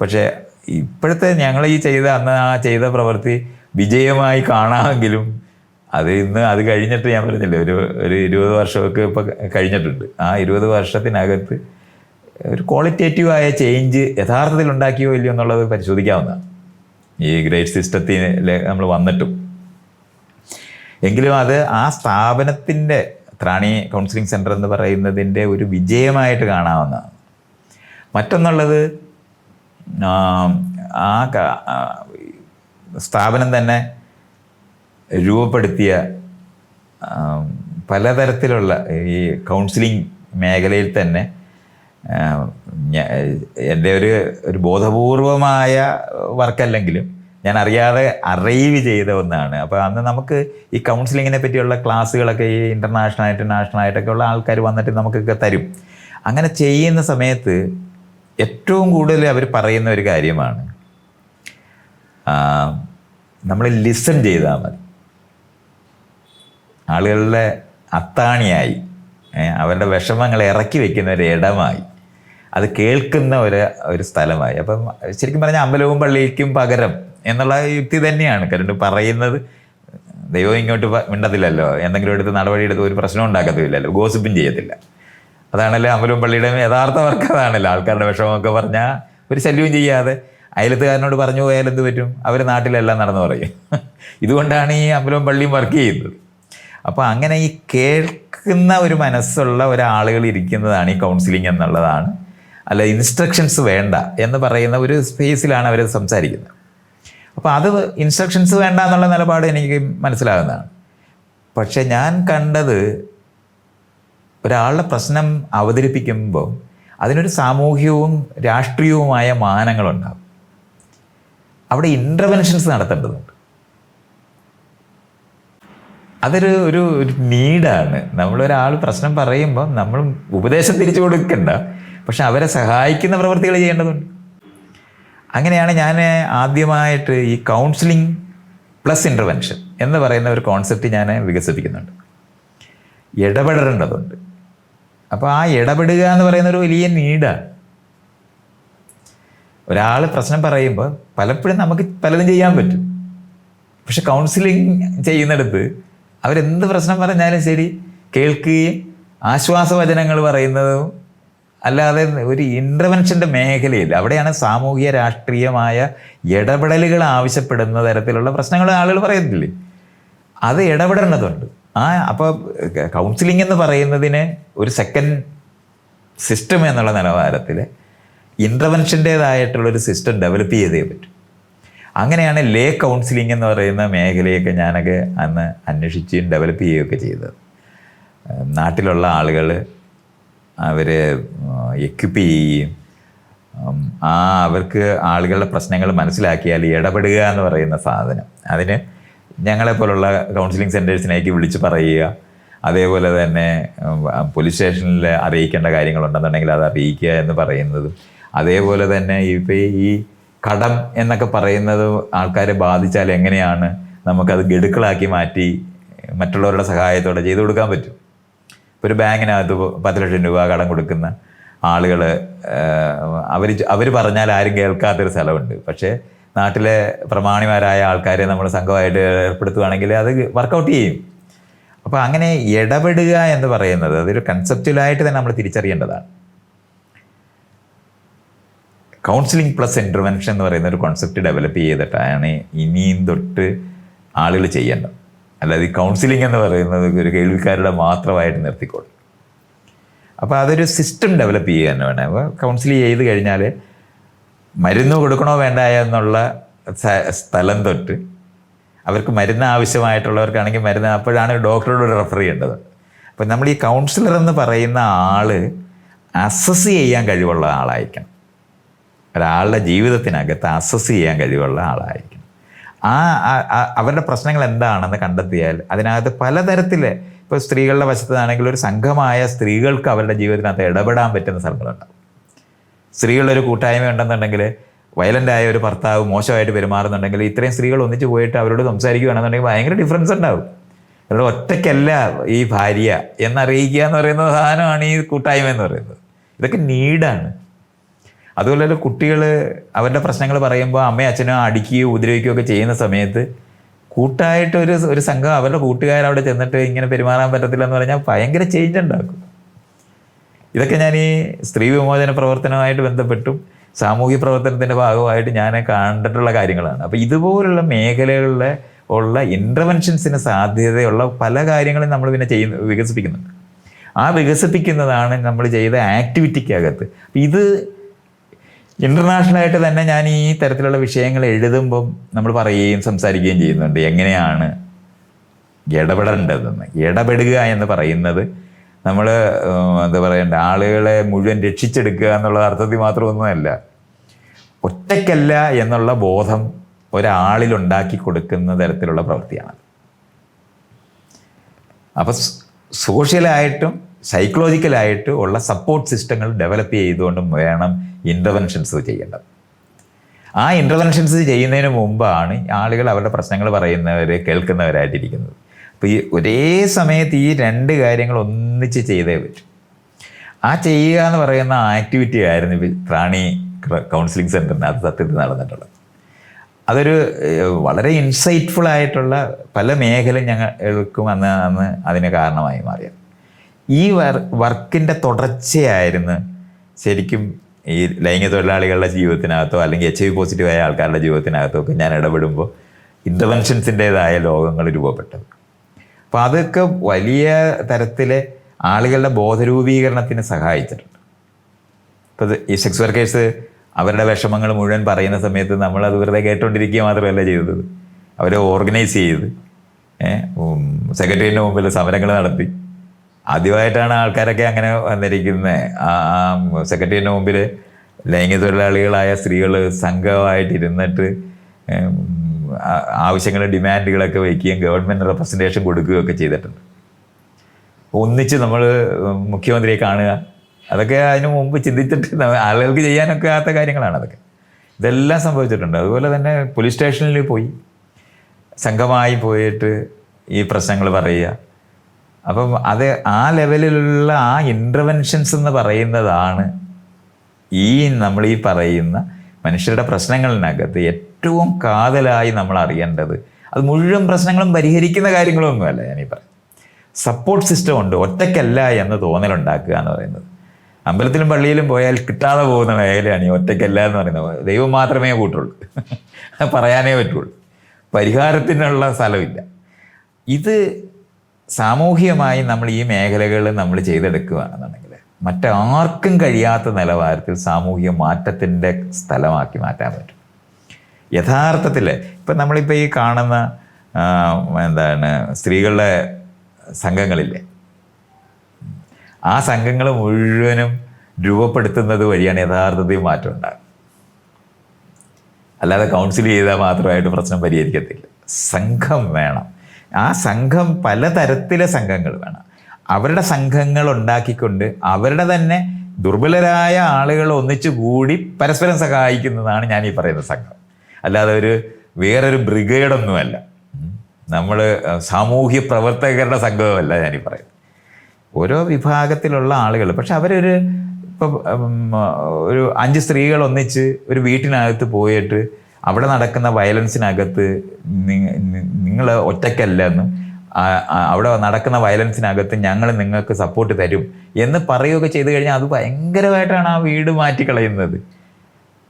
പക്ഷേ ഇപ്പോഴത്തെ ഞങ്ങൾ ഈ ചെയ്ത അന്ന് ആ ചെയ്ത പ്രവൃത്തി വിജയമായി കാണാമെങ്കിലും അത് ഇന്ന് അത് കഴിഞ്ഞിട്ട് ഞാൻ പറഞ്ഞില്ലേ ഒരു ഒരു ഇരുപത് വർഷമൊക്കെ ഇപ്പോൾ കഴിഞ്ഞിട്ടുണ്ട്. ആ ഇരുപത് വർഷത്തിനകത്ത് ഒരു ക്വാളിറ്റേറ്റീവായ ചേഞ്ച് യഥാർത്ഥത്തിൽ ഉണ്ടാക്കിയോ ഇല്ലയോ എന്നുള്ളത് പരിശോധിക്കാവുന്നതാണ്. ഈ ഗ്രേറ്റ് സിസ്റ്റത്തിൽ നമ്മൾ വന്നിട്ടും. എങ്കിലും അത് ആ സ്ഥാപനത്തിന്റെ ത്രാണി കൗൺസിലിംഗ് സെന്റർ എന്ന് പറയുന്നതിന്റെ ഒരു വിജയമായിട്ട് കാണാവുന്നതാണ്. മറ്റൊന്നുള്ളത് ആ, സ്ഥാപനം തന്നെ രൂപപ്പെടുത്തിയ പലതരത്തിലുള്ള ഈ കൗൺസിലിംഗ് മേഖലയിൽ തന്നെ എന്റെ ഒരു ഒരു ബോധപൂർവമായ വർക്കല്ലെങ്കിലും ഞാൻ അറിയാതെ അറൈവ് ചെയ്ത ഒന്നാണ്. അപ്പോൾ അന്ന് നമുക്ക് ഈ കൗൺസിലിങ്ങിനെ പറ്റിയുള്ള ക്ലാസ്സുകളൊക്കെ ഈ ഇന്റർനാഷണൽ ആയിട്ട് നാഷണൽ ആയിട്ടൊക്കെ ഉള്ള ആൾക്കാർ വന്നിട്ട് നമുക്കൊക്കെ തരും. അങ്ങനെ ചെയ്യുന്ന സമയത്ത് ഏറ്റവും കൂടുതൽ അവർ പറയുന്ന ഒരു കാര്യമാണ്. നമ്മൾ ലിസൺ ചെയ്താൽ മതി. ആളുകളുടെ അത്താണിയായി. അവരുടെ വിഷമങ്ങൾ ഇറക്കി വെക്കുന്ന ഒരു ഇടമായി. അത് കേൾക്കുന്ന ഒരു ഒരു സ്ഥലമായി. അപ്പം ശരിക്കും പറഞ്ഞാൽ അമ്പലവും പള്ളിക്കും പകരം എന്നുള്ള യുക്തി തന്നെയാണ്. കാരണം പറയുന്നത് ദൈവം ഇങ്ങോട്ട് മിണ്ടത്തില്ലല്ലോ. എന്തെങ്കിലും എടുത്ത് നടപടി എടുത്ത് ഒരു പ്രശ്നം ഉണ്ടാക്കത്തില്ലല്ലോ ഗോസിപ്പും ചെയ്യത്തില്ല. അതാണല്ലോ അമ്പലവും പള്ളിയുടെയും യഥാർത്ഥ വർക്ക്? അതാണല്ലോ ആൾക്കാരുടെ വിഷമമൊക്കെ പറഞ്ഞാൽ ഒരു ശല്യവും ചെയ്യാതെ. അയലത്തുകാരനോട് പറഞ്ഞു പോയാൽ എന്ത് പറ്റും? അവർ നാട്ടിലെല്ലാം നടന്നു പറയും. <laughs> ഇതുകൊണ്ടാണ് ഈ അമ്പലവും പള്ളിയും വർക്ക് ചെയ്യുന്നത്. അപ്പോൾ അങ്ങനെ ഈ കേൾക്കുന്ന ഒരു മനസ്സുള്ള ഒരാളുകൾ ഇരിക്കുന്നതാണ് ഈ കൗൺസിലിംഗ് എന്നുള്ളതാണ്. അല്ല ഇൻസ്ട്രക്ഷൻസ് വേണ്ട എന്ന് പറയുന്ന ഒരു സ്പേസിലാണ് അവർ സംസാരിക്കുന്നത്. അപ്പോൾ അത് ഇൻസ്ട്രക്ഷൻസ് വേണ്ട എന്നുള്ള നിലപാട് എനിക്ക് മനസ്സിലാകുന്നതാണ്. പക്ഷേ ഞാൻ കണ്ടത് ഒരാളുടെ പ്രശ്നം അവതരിപ്പിക്കുമ്പോൾ അതിനൊരു സാമൂഹികവും രാഷ്ട്രീയവുമായ മാനങ്ങളുണ്ടാകും അവിടെ ഇന്റർവെൻഷൻസ് നടത്തേണ്ടതുണ്ട്. അതൊരു ഒരു ഒരു നീഡാണ്. നമ്മളൊരാൾ പ്രശ്നം പറയുമ്പോൾ നമ്മൾ ഉപദേശം തിരിച്ചു കൊടുക്കണ്ട. പക്ഷെ അവരെ സഹായിക്കുന്ന പ്രവൃത്തികൾ ചെയ്യേണ്ടതുണ്ട്. അങ്ങനെയാണ് ഞാൻ ആദ്യമായിട്ട് ഈ കൗൺസിലിംഗ് പ്ലസ് ഇന്റർവെൻഷൻ എന്ന് പറയുന്ന ഒരു കോൺസെപ്റ്റ് ഞാൻ വികസിപ്പിക്കുന്നുണ്ട്. ഇടപെടേണ്ടതുണ്ട്. അപ്പോൾ ആ ഇടപെടുക എന്ന് പറയുന്ന ഒരു വലിയ നീഡാണ് ഒരാൾ പ്രശ്നം പറയുമ്പോൾ പലപ്പോഴും നമുക്ക് പലതും ചെയ്യാൻ പറ്റും. പക്ഷെ കൗൺസിലിംഗ് ചെയ്യുന്നിടത്ത് അവരെന്ത് പ്രശ്നം പറഞ്ഞാലും ശരി കേൾക്കുകയും ആശ്വാസവചനങ്ങൾ പറയുന്നതും അല്ലാതെ ഒരു ഇന്റർവെൻഷന്റെ മേഖലയിൽ അവിടെയാണ് സാമൂഹിക രാഷ്ട്രീയമായ ഇടപെടലുകൾ ആവശ്യപ്പെടുന്ന തരത്തിലുള്ള പ്രശ്നങ്ങൾ ആളുകൾ പറയുന്നില്ലേ? അത് ഇടപെടേണ്ടതുണ്ട്. ആ അപ്പോൾ കൗൺസിലിംഗ് എന്ന് പറയുന്നതിന് ഒരു സെക്കൻഡ് സിസ്റ്റം എന്നുള്ള നിലവാരത്തിൽ ഇന്റർവെൻഷന്റേതായിട്ടുള്ളൊരു സിസ്റ്റം ഡെവലപ്പ് ചെയ്തേ പറ്റും. അങ്ങനെയാണ് ലേ കൗൺസിലിംഗ് എന്ന് പറയുന്ന മേഖലയൊക്കെ ഞാനൊക്കെ അന്ന് അന്വേഷിച്ചും ഡെവലപ്പ് ചെയ്യുകയൊക്കെ ചെയ്തത്. നാട്ടിലുള്ള ആളുകൾ അവരെ എക്യുപ്പ് ചെയ്യുകയും ആ അവർക്ക് ആളുകളുടെ പ്രശ്നങ്ങൾ മനസ്സിലാക്കിയാൽ ഇടപെടുക എന്ന് പറയുന്ന സാധനം. അതിന് ഞങ്ങളെപ്പോലുള്ള കൗൺസിലിംഗ് സെന്റേഴ്സിനേക്ക് വിളിച്ച് പറയുക. അതേപോലെ തന്നെ പോലീസ് സ്റ്റേഷനിൽ അറിയിക്കേണ്ട കാര്യങ്ങളുണ്ടെന്നുണ്ടെങ്കിൽ അത് അറിയിക്കുക എന്ന് പറയുന്നതും. അതേപോലെ തന്നെ ഇപ്പോൾ ഈ കടം എന്നൊക്കെ പറയുന്നത് ആൾക്കാരെ ബാധിച്ചാൽ എങ്ങനെയാണ് നമുക്കത് ഗഡുക്കളാക്കി മാറ്റി മറ്റുള്ളവരുടെ സഹായത്തോടെ ചെയ്തു കൊടുക്കാൻ പറ്റും? ഇപ്പോൾ ഒരു ബാങ്കിനകത്ത് പത്ത് ലക്ഷം രൂപ കടം കൊടുക്കുന്ന ആളുകൾ അവർ അവർ പറഞ്ഞാൽ ആരും കേൾക്കാത്തൊരു സ്ഥലമുണ്ട്. പക്ഷേ നാട്ടിലെ പ്രമാണിമാരായ ആൾക്കാരെ നമ്മൾ സംഘമായിട്ട് ഏർപ്പെടുത്തുകയാണെങ്കിൽ അത് വർക്കൗട്ട് ചെയ്യും. അപ്പോൾ അങ്ങനെ ഇടപെടുക എന്ന് പറയുന്നത് അതൊരു കൺസെപ്റ്റുവലായിട്ട് തന്നെ നമ്മൾ തിരിച്ചറിയേണ്ടതാണ്. കൗൺസിലിംഗ് പ്ലസ് ഇന്റർവെൻഷൻ എന്ന് പറയുന്ന ഒരു കോൺസെപ്റ്റ് ഡെവലപ്പ് ചെയ്തിട്ടാണ് ഇനിയും തൊട്ട് ആളുകൾ ചെയ്യേണ്ടത്. അല്ലാതെ ഈ കൗൺസിലിംഗ് എന്ന് പറയുന്നത് ഒരു കേൾവിക്കാരുടെ മാത്രമായിട്ട് നിർത്തിക്കോളും. അപ്പോൾ അതൊരു സിസ്റ്റം ഡെവലപ്പ് തന്നെ വേണം. അപ്പോൾ കൗൺസിൽ ചെയ്ത് കഴിഞ്ഞാൽ മരുന്ന് കൊടുക്കണോ വേണ്ട എന്നുള്ള സ്ഥലം തൊട്ട് അവർക്ക് മരുന്ന് ആവശ്യമായിട്ടുള്ളവർക്കാണെങ്കിൽ മരുന്ന് അപ്പോഴാണ് ഡോക്ടറോട് റെഫർ ചെയ്യേണ്ടത്. അപ്പം നമ്മൾ ഈ കൗൺസിലർ എന്ന് പറയുന്ന ആൾ അസസ് ചെയ്യാൻ കഴിവുള്ള ആളായിരിക്കണം. ഒരാളുടെ ജീവിതത്തിനകത്ത് അസസ് ചെയ്യാൻ കഴിവുള്ള ആളായിരിക്കണം. ആ അവരുടെ പ്രശ്നങ്ങൾ എന്താണെന്ന് കണ്ടെത്തിയാൽ അതിനകത്ത് പലതരത്തിൽ ഇപ്പോൾ സ്ത്രീകളുടെ വശത്താണെങ്കിൽ ഒരു സംഘമായ സ്ത്രീകൾക്ക് അവരുടെ ജീവിതത്തിനകത്ത് ഇടപെടാൻ പറ്റുന്ന സ്ഥലങ്ങളുണ്ടാവും. സ്ത്രീകളുടെ ഒരു കൂട്ടായ്മ ഉണ്ടെന്നുണ്ടെങ്കിൽ വയലന്റ് ആയ ഒരു ഭർത്താവ് മോശമായിട്ട് പെരുമാറുന്നുണ്ടെങ്കിൽ ഇത്രയും സ്ത്രീകൾ ഒന്നിച്ച് പോയിട്ട് അവരോട് സംസാരിക്കുകയാണെന്നുണ്ടെങ്കിൽ ഭയങ്കര ഡിഫറൻസ് ഉണ്ടാവും. അവരുടെ ഒറ്റയ്ക്കല്ല ഈ ഭാര്യ എന്നറിയിക്കുക എന്ന് പറയുന്ന സാധനമാണ് ഈ കൂട്ടായ്മ എന്ന് പറയുന്നത്. ഇതൊക്കെ നീഡാണ്. അതുപോലെ കുട്ടികൾ അവരുടെ പ്രശ്നങ്ങൾ പറയുമ്പോൾ അമ്മയും അച്ഛനും അടിക്കുകയോ ഉപദ്രവിക്കുകയോ ഒക്കെ ചെയ്യുന്ന സമയത്ത് കൂട്ടായിട്ട് ഒരു ഒരു സംഘം അവരുടെ കൂട്ടുകാരവിടെ ചെന്നിട്ട് ഇങ്ങനെ പെരുമാറാൻ പറ്റത്തില്ല എന്ന് പറഞ്ഞാൽ ഭയങ്കര ചേഞ്ച് ഉണ്ടാക്കും. ഇതൊക്കെ ഞാൻ ഈ സ്ത്രീ വിമോചന പ്രവർത്തനവുമായിട്ട് ബന്ധപ്പെട്ടും സാമൂഹ്യ പ്രവർത്തനത്തിന്റെ ഭാഗമായിട്ട് ഞാൻ കണ്ടിട്ടുള്ള കാര്യങ്ങളാണ്. അപ്പോൾ ഇതുപോലുള്ള മേഖലകളിലെ ഉള്ള ഇന്റർവെൻഷൻസിന് സാധ്യതയുള്ള പല കാര്യങ്ങളും നമ്മൾ പിന്നെ ചെയ്യുന്ന വികസിപ്പിക്കുന്നുണ്ട്. ആ വികസിപ്പിക്കുന്നതാണ് നമ്മൾ ചെയ്ത ആക്ടിവിറ്റിക്കകത്ത് ഇത് ഇന്റർനാഷണലായിട്ട് തന്നെ ഞാൻ ഈ തരത്തിലുള്ള വിഷയങ്ങൾ എഴുതുമ്പം നമ്മൾ പറയുകയും സംസാരിക്കുകയും ചെയ്യുന്നുണ്ട്. എങ്ങനെയാണ് ഇടപെടേണ്ടതെന്ന് ഇടപെടുക എന്ന് പറയുന്നത് നമ്മൾ എന്താ പറയണ്ട ആളുകളെ മുഴുവൻ രക്ഷിച്ചെടുക്കുക എന്നുള്ള അർത്ഥത്തിൽ മാത്രമൊന്നുമല്ല. ഒറ്റയ്ക്കല്ല എന്നുള്ള ബോധം ഒരാളിൽ ഉണ്ടാക്കി കൊടുക്കുന്ന തരത്തിലുള്ള പ്രവൃത്തിയാണ്. അപ്പം സോഷ്യലായിട്ടും സൈക്കോളജിക്കലായിട്ടും ഉള്ള സപ്പോർട്ട് സിസ്റ്റങ്ങൾ ഡെവലപ്പ് ചെയ്തുകൊണ്ടും വേണം ഇന്റർവെൻഷൻസ് ചെയ്യേണ്ടത്. ആ ഇന്റർവെൻഷൻസ് ചെയ്യുന്നതിന് മുമ്പാണ് ആളുകൾ അവരുടെ പ്രശ്നങ്ങൾ പറയുന്നവർ കേൾക്കുന്നവരായിട്ടിരിക്കുന്നത്. അപ്പോൾ ഈ ഒരേ സമയത്ത് ഈ രണ്ട് കാര്യങ്ങൾ ഒന്നിച്ച് ചെയ്തേ പറ്റും. ആ ചെയ്യുക എന്ന് പറയുന്ന ആക്ടിവിറ്റി ആയിരുന്നു പ്രാണി കൗൺസിലിംഗ് സെന്ററിന് അത് സത്യത്തിൽ നടന്നിട്ടുള്ളത്. അതൊരു വളരെ ഇൻസൈറ്റ്ഫുൾ ആയിട്ടുള്ള പല മേഖലയും ഞങ്ങൾക്കും അന്ന് അന്ന് അതിന് കാരണമായി മാറിയത്. ഈ വർ വർക്കിന്റെ തുടർച്ചയായിരുന്നു ശരിക്കും ഈ ലൈംഗിക തൊഴിലാളികളുടെ ജീവിതത്തിനകത്തോ അല്ലെങ്കിൽ എച്ച് ഐ പോസിറ്റീവായ ആൾക്കാരുടെ ജീവിതത്തിനകത്തോ ഒക്കെ ഞാൻ ഇടപെടുമ്പോൾ ഇന്റർവെൻഷൻസിന്റേതായ ലോകങ്ങൾ രൂപപ്പെട്ടത്. അപ്പോൾ അതൊക്കെ വലിയ തരത്തിലെ ആളുകളുടെ ബോധരൂപീകരണത്തിന് സഹായിച്ചിട്ടുണ്ട്. ഇപ്പോൾ ഇത് ഈ സെക്സ് വർക്കേഴ്സ് അവരുടെ വിഷമങ്ങൾ മുഴുവൻ പറയുന്ന സമയത്ത് നമ്മൾ അത് വെറുതെ കേട്ടോണ്ടിരിക്കുക മാത്രമല്ല ചെയ്തത്. അവരെ ഓർഗനൈസ് ചെയ്ത് സെക്രട്ടറിന്റെ മുമ്പിൽ സമരങ്ങൾ നടത്തി. ആദ്യമായിട്ടാണ് ആൾക്കാരൊക്കെ അങ്ങനെ വന്നിരിക്കുന്നത് ആ സെക്രട്ടറിയുടെ മുമ്പിൽ ലൈംഗിക തൊഴിലാളികളായ സ്ത്രീകൾ സംഘമായിട്ട് ഇരുന്നിട്ട് ഉം, ആ- ആവശ്യങ്ങളും ഡിമാൻഡുകളൊക്കെ വയ്ക്കുകയും ഗവൺമെന്റ് റെപ്രസെന്റേഷൻ കൊടുക്കുകയും ഒക്കെ ചെയ്തിട്ടുണ്ട്. ഒന്നിച്ച് നമ്മൾ മുഖ്യമന്ത്രിയെ കാണുക. അതൊക്കെ അതിനു മുമ്പ് ചിന്തിച്ചിട്ട് ആളുകൾക്ക് ചെയ്യാനൊക്കെ ആത്ത കാര്യങ്ങളാണ് അതൊക്കെ. ഇതെല്ലാം സംഭവിച്ചിട്ടുണ്ട്. അതുപോലെ തന്നെ പോലീസ് സ്റ്റേഷനിൽ പോയി. സംഘമായി പോയിട്ട് ഈ പ്രശ്നങ്ങൾ പറയുക. അപ്പം അത് ആ ലെവലിലുള്ള ആ ഇന്റർവെൻഷൻസ് എന്ന് പറയുന്നതാണ് ഈ നമ്മൾ ഈ പറയുന്ന മനുഷ്യരുടെ പ്രശ്നങ്ങളിനകത്ത് ഏറ്റവും കാതലായി നമ്മൾ അറിയേണ്ടത്. അത് മുഴുവൻ പ്രശ്നങ്ങളും പരിഹരിക്കുന്ന കാര്യങ്ങളൊന്നുമല്ല ഞാനീ പറയുന്നത് സപ്പോർട്ട് സിസ്റ്റം ഉണ്ട് ഒറ്റയ്ക്കല്ല എന്ന് തോന്നലുണ്ടാക്കുക എന്ന് പറയുന്നത്. അമ്പലത്തിലും പള്ളിയിലും പോയാൽ കിട്ടാതെ പോകുന്ന മേഖലയാണ് ഈ ഒറ്റയ്ക്കല്ല എന്ന് പറയുന്നത്. ദൈവം മാത്രമേ കൂട്ടുള്ളൂ. പറയാനേ പറ്റുള്ളൂ. പരിഹാരത്തിനുള്ള സ്ഥലമില്ല. ഇത് സാമൂഹികമായി നമ്മൾ ഈ മേഖലകൾ നമ്മൾ ചെയ്തെടുക്കുകയാണെന്നുണ്ടെങ്കിൽ മറ്റാർക്കും കഴിയാത്ത നിലവാരത്തിൽ സാമൂഹിക മാറ്റത്തിന്റെ സ്ഥലമാക്കി മാറ്റാൻ പറ്റും. യഥാർത്ഥത്തിൽ ഇപ്പം നമ്മളിപ്പോൾ ഈ കാണുന്ന എന്താണ് സ്ത്രീകളുടെ സംഘങ്ങളില്ലേ? ആ സംഘങ്ങൾ മുഴുവനും രൂപപ്പെടുത്തുന്നത് വഴിയാണ് യഥാർത്ഥത്തിൽ മാറ്റം ഉണ്ടാകുന്നത്. അല്ലാതെ കൗൺസിൽ ചെയ്താൽ മാത്രമായിട്ട് പ്രശ്നം പരിഹരിക്കത്തില്ല. സംഘം വേണം. ആ സംഘം പലതരത്തിലെ സംഘങ്ങൾ വേണം. അവരുടെ സംഘങ്ങൾ ഉണ്ടാക്കിക്കൊണ്ട് അവരുടെ തന്നെ ദുർബലരായ ആളുകൾ ഒന്നിച്ചു കൂടി പരസ്പരം സഹായിക്കുന്നതാണ് ഞാൻ ഈ പറയുന്ന സംഘം. അല്ലാതെ ഒരു വേറൊരു ബ്രിഗേഡൊന്നുമല്ല. നമ്മൾ സാമൂഹ്യ പ്രവർത്തകരുടെ സംഘമല്ല ഞാനീ പറയുന്നത് ഓരോ വിഭാഗത്തിലുള്ള ആളുകൾ പക്ഷെ അവരൊരു ഇപ്പം ഒരു അഞ്ച് സ്ത്രീകൾ ഒന്നിച്ച് ഒരു വീട്ടിനകത്ത് പോയിട്ട് അവിടെ നടക്കുന്ന വയലൻസിനകത്ത് നിങ്ങൾ ഒറ്റയ്ക്കല്ല എന്ന് അവിടെ നടക്കുന്ന വയലൻസിനകത്ത് ഞങ്ങൾ നിങ്ങൾക്ക് സപ്പോർട്ട് തരും എന്ന് പറയുകയൊക്കെ ചെയ്തു കഴിഞ്ഞാൽ അത് ഭയങ്കരമായിട്ടാണ് ആ വീട് മാറ്റിക്കളയുന്നത്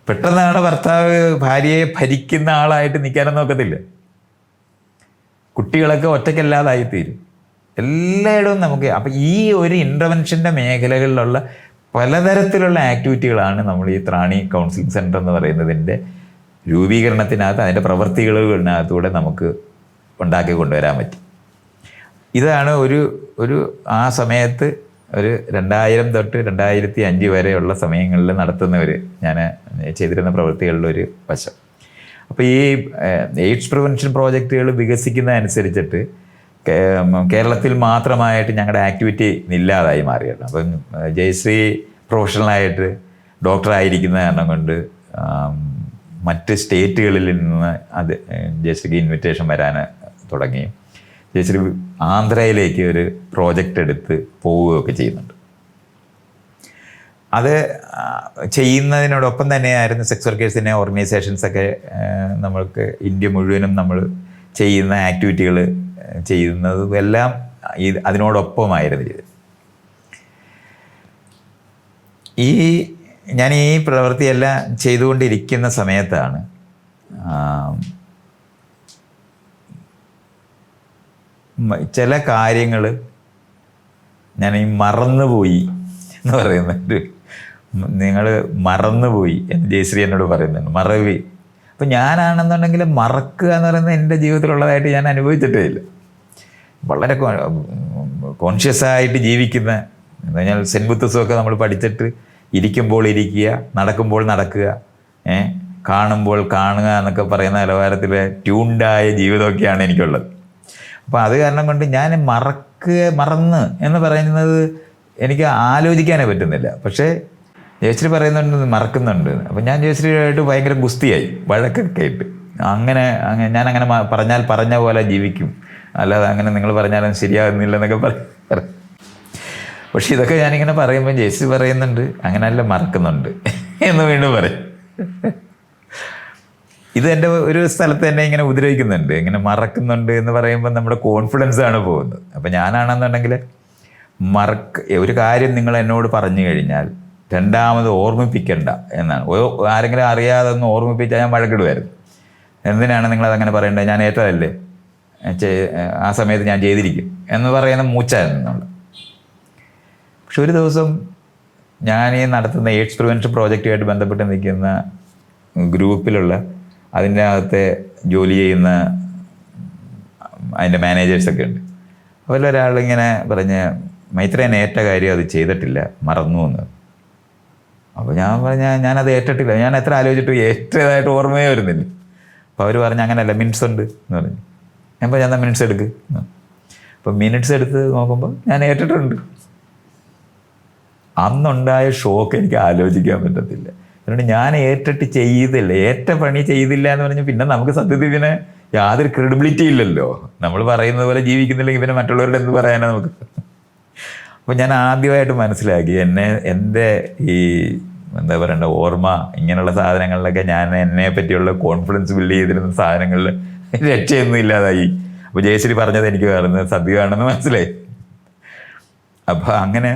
പെട്ടെന്നാണ് ഭർത്താവ് ഭാര്യയെ ഭരിക്കുന്ന ആളായിട്ട് നിൽക്കാനൊന്നും നോക്കത്തില്ല കുട്ടികളൊക്കെ ഒറ്റയ്ക്കല്ലാതായി തീരും എല്ലായിടവും നമുക്ക് അപ്പം ഈ ഒരു ഇന്റർവെൻഷന്റെ മേഖലകളിലുള്ള പലതരത്തിലുള്ള ആക്ടിവിറ്റികളാണ് നമ്മൾ ഈ ത്രാണി കൗൺസിലിംഗ് സെന്റർ എന്ന് പറയുന്നതിന്റെ രൂപീകരണത്തിനകത്ത് അതിന്റെ പ്രവൃത്തികളിനകത്തൂടെ നമുക്ക് ഉണ്ടാക്കി കൊണ്ടുവരാൻ പറ്റും. ഇതാണ് ഒരു ഒരു ആ സമയത്ത് ഒരു രണ്ടായിരം തൊട്ട് രണ്ടായിരത്തി അഞ്ച് വരെയുള്ള സമയങ്ങളിൽ നടത്തുന്നവർ ഞാൻ ചെയ്തിരുന്ന പ്രവൃത്തികളിലൊരു വശം. അപ്പോൾ ഈ എയ്ഡ്സ് പ്രിവെൻഷൻ പ്രോജക്റ്റുകൾ വികസിക്കുന്ന അനുസരിച്ചിട്ട് കേരളത്തിൽ മാത്രമായിട്ട് ഞങ്ങളുടെ ആക്ടിവിറ്റി ഇല്ലാതായി മാറിയിരുന്നു അപ്പം ജയശ്രീ പ്രൊഫഷണലായിട്ട് ഡോക്ടറായിരിക്കുന്ന കാരണം കൊണ്ട് മറ്റ് സ്റ്റേറ്റുകളിൽ നിന്ന് അത് ജയശ്രീക്ക് ഇൻവിറ്റേഷൻ വരാൻ തുടങ്ങി. ജയശ്രീ ആന്ധ്രയിലേക്ക് ഒരു പ്രോജക്റ്റ് എടുത്ത് പോവുകയൊക്കെ ചെയ്യുന്നുണ്ട്. അത് ചെയ്യുന്നതിനോടൊപ്പം തന്നെയായിരുന്നു സെക്സ് വർക്കേഴ്സിന്റെ ഓർഗനൈസേഷൻസൊക്കെ നമ്മൾക്ക് ഇന്ത്യ മുഴുവനും നമ്മൾ ചെയ്യുന്ന ആക്ടിവിറ്റികൾ ചെയ്യുന്നതും എല്ലാം അതിനോടൊപ്പമായിരുന്നു ചെയ്തത്. ഈ ഞാൻ ഈ പ്രവൃത്തിയെല്ലാം ചെയ്തുകൊണ്ടിരിക്കുന്ന സമയത്താണ് ആ, മ- ചില കാര്യങ്ങൾ ഞാൻ ഈ മറന്നുപോയി എന്ന് പറയുന്നുണ്ട് നിങ്ങൾ മറന്നുപോയി. ജയശ്രീ എന്നോട് പറയുന്നുണ്ട്. മറവി. അപ്പം ഞാനാണെന്നുണ്ടെങ്കിൽ മറക്കുക എന്ന് പറയുന്നത് എന്റെ ജീവിതത്തിലുള്ളതായിട്ട് ഞാൻ അനുഭവിച്ചിട്ടേ ഇല്ല. വളരെ കോൺഷ്യസ് ആയിട്ട് ജീവിക്കുന്ന എന്ന് പറഞ്ഞാൽ സെൻ നമ്മൾ പഠിച്ചിട്ട് ഇരിക്കുമ്പോൾ ഇരിക്കുക നടക്കുമ്പോൾ നടക്കുക ഏഹ് കാണുമ്പോൾ കാണുക എന്നൊക്കെ പറയുന്ന നിലവാരത്തിലെ ട്യൂൺഡായ ജീവിതമൊക്കെയാണ് എനിക്കുള്ളത്. അപ്പോൾ അത് കാരണം കൊണ്ട് ഞാൻ മറക്കുക മറന്ന് എന്ന് പറയുന്നത് എനിക്ക് ആലോചിക്കാനേ പറ്റുന്നില്ല. പക്ഷേ ജയശ്രീ പറയുന്നുണ്ട് മറക്കുന്നുണ്ട്. അപ്പം ഞാൻ ജയശ്രീയായിട്ട് ഭയങ്കര ഗുസ്തിയായി വഴക്കൊക്കെ ആയിട്ട് അങ്ങനെ അങ്ങനെ ഞാൻ അങ്ങനെ പറഞ്ഞാൽ പറഞ്ഞ പോലെ ജീവിക്കും. അല്ലാതെ അങ്ങനെ നിങ്ങൾ പറഞ്ഞാലും ശരിയാകുന്നില്ല എന്നൊക്കെ പറയും പക്ഷേ ഇതൊക്കെ ഞാനിങ്ങനെ പറയുമ്പോൾ ജയശ്രീ പറയുന്നുണ്ട് അങ്ങനെയല്ല മറക്കുന്നുണ്ട് എന്ന് വീണ്ടും പറയും. ഇത് എന്റെ ഒരു സ്ഥലത്ത് തന്നെ ഇങ്ങനെ ഉപദ്രവിക്കുന്നുണ്ട്. ഇങ്ങനെ മറക്കുന്നുണ്ട് എന്ന് പറയുമ്പോൾ നമ്മുടെ കോൺഫിഡൻസ് ആണ് പോകുന്നത്. അപ്പം ഞാനാണെന്നുണ്ടെങ്കിൽ മറക്ക് ഒരു കാര്യം നിങ്ങൾ എന്നോട് പറഞ്ഞു കഴിഞ്ഞാൽ രണ്ടാമത് ഓർമ്മിപ്പിക്കണ്ട എന്നാണ്. ആരെങ്കിലും അറിയാതെ ഒന്ന് ഓർമ്മിപ്പിച്ചാൽ ഞാൻ വഴക്കിടുമായിരുന്നു എന്തിനാണ് നിങ്ങളതങ്ങനെ പറയേണ്ടത്? ഞാൻ ഏറ്റതല്ലേ? ആ സമയത്ത് ഞാൻ ചെയ്തിരിക്കും എന്ന് പറയുന്ന മൂച്ചായിരുന്നു നമ്മൾ. പക്ഷെ ഒരു ദിവസം ഞാൻ ഈ നടത്തുന്ന എയ്ഡ്സ് പ്രിവെൻഷൻ പ്രോജക്റ്റുമായിട്ട് ബന്ധപ്പെട്ട് നിൽക്കുന്ന ഗ്രൂപ്പിലുള്ള അതിന്റെ അകത്തെ ജോലി ചെയ്യുന്ന അതിന്റെ മാനേജേഴ്സൊക്കെ ഉണ്ട്. അതിലൊരാളിങ്ങനെ പറഞ്ഞ് മൈത്രേൻ ഏറ്റ കാര്യം അത് ചെയ്തിട്ടില്ല മറന്നു എന്ന്. അപ്പോൾ ഞാൻ പറഞ്ഞ ഞാനത് ഏറ്റിട്ടില്ല. ഞാൻ എത്ര ആലോചിച്ചിട്ട് ഏറ്റതായിട്ട് ഓർമ്മയേ വരുന്നില്ല. അപ്പോൾ അവർ പറഞ്ഞു അങ്ങനെയല്ല മിനിറ്റ്സ് ഉണ്ട് എന്ന് പറഞ്ഞു. ഞാൻ പറഞ്ഞു എന്നാൽ മിനിറ്റ്സ് എടുക്ക് അപ്പോൾ മിനിറ്റ്സ് എടുത്ത് നോക്കുമ്പോൾ ഞാൻ ഏറ്റിട്ടുണ്ട്. അന്നുണ്ടായ ഷോക്ക് എനിക്ക് ആലോചിക്കാൻ പറ്റത്തില്ല. അതുകൊണ്ട് ഞാൻ ഏറ്റിട്ട് ചെയ്തില്ല ഏറ്റ പണി ചെയ്തില്ല എന്ന് പറഞ്ഞ് പിന്നെ നമുക്ക് സത്യത്തിൽ ഇതിന് യാതൊരു ക്രെഡിബിലിറ്റി ഇല്ലല്ലോ. നമ്മൾ പറയുന്നത് പോലെ ജീവിക്കുന്നില്ലെങ്കിൽ പിന്നെ മറ്റുള്ളവരുടെ എന്ത് പറയാനാ നമുക്ക്? അപ്പോൾ ഞാൻ ആദ്യമായിട്ട് മനസ്സിലാക്കി എന്നെ എന്റെ ഈ എന്താ പറയണ്ട ഓർമ്മ ഇങ്ങനെയുള്ള സാധനങ്ങളിലൊക്കെ ഞാൻ എന്നെ പറ്റിയുള്ള കോൺഫിഡൻസ് ബിൽഡ് ചെയ്തിരുന്ന സാധനങ്ങളിൽ രക്ഷയൊന്നും ഇല്ലാതായി. അപ്പോൾ ജയശ്രീ പറഞ്ഞത് എനിക്ക് പറയുന്നത് സത്യമാണെന്ന് മനസ്സിലായി. അപ്പോൾ അങ്ങനെ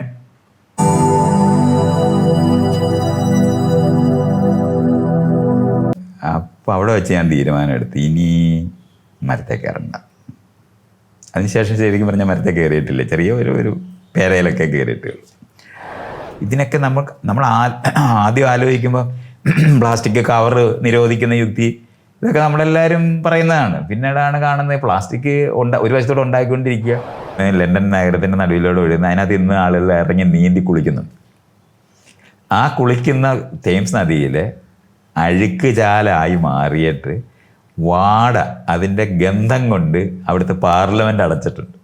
അപ്പോൾ അവിടെ വെച്ച് ഞാൻ തീരുമാനം എടുത്തു ഇനി മരത്തെ കയറണ്ട. അതിനുശേഷം ശരിക്കും പറഞ്ഞാൽ മരത്തെ കയറിയിട്ടില്ല. ചെറിയ ഒരു ഒരു പേരയിലൊക്കെ കയറിയിട്ടുള്ളൂ ഇതിനൊക്കെ നമ്മൾ നമ്മൾ ആദ്യം ആലോചിക്കുമ്പോൾ പ്ലാസ്റ്റിക് കവർ നിരോധിക്കുന്ന യുക്തി ഇതൊക്കെ നമ്മളെല്ലാവരും പറയുന്നതാണ്. പിന്നീടാണ് കാണുന്നത് പ്ലാസ്റ്റിക് ഉണ്ട ഒരു വശത്തോടെ ഉണ്ടാക്കിക്കൊണ്ടിരിക്കുക ലണ്ടൻ നഗരത്തിന്റെ നടുവിലൂടെ ഒഴുകുന്ന അതിനകത്ത് ഇന്ന് ആളുകൾ ഇറങ്ങി നീന്തി കുളിക്കുന്നു. ആ കുളിക്കുന്ന തേംസ് നദിയിൽ അഴുക്ക് ചാലായി മാറിയിട്ട് വാട അതിന്റെ ഗന്ധം കൊണ്ട് അവിടുത്തെ പാർലമെന്റ് അടച്ചിട്ടുണ്ട്.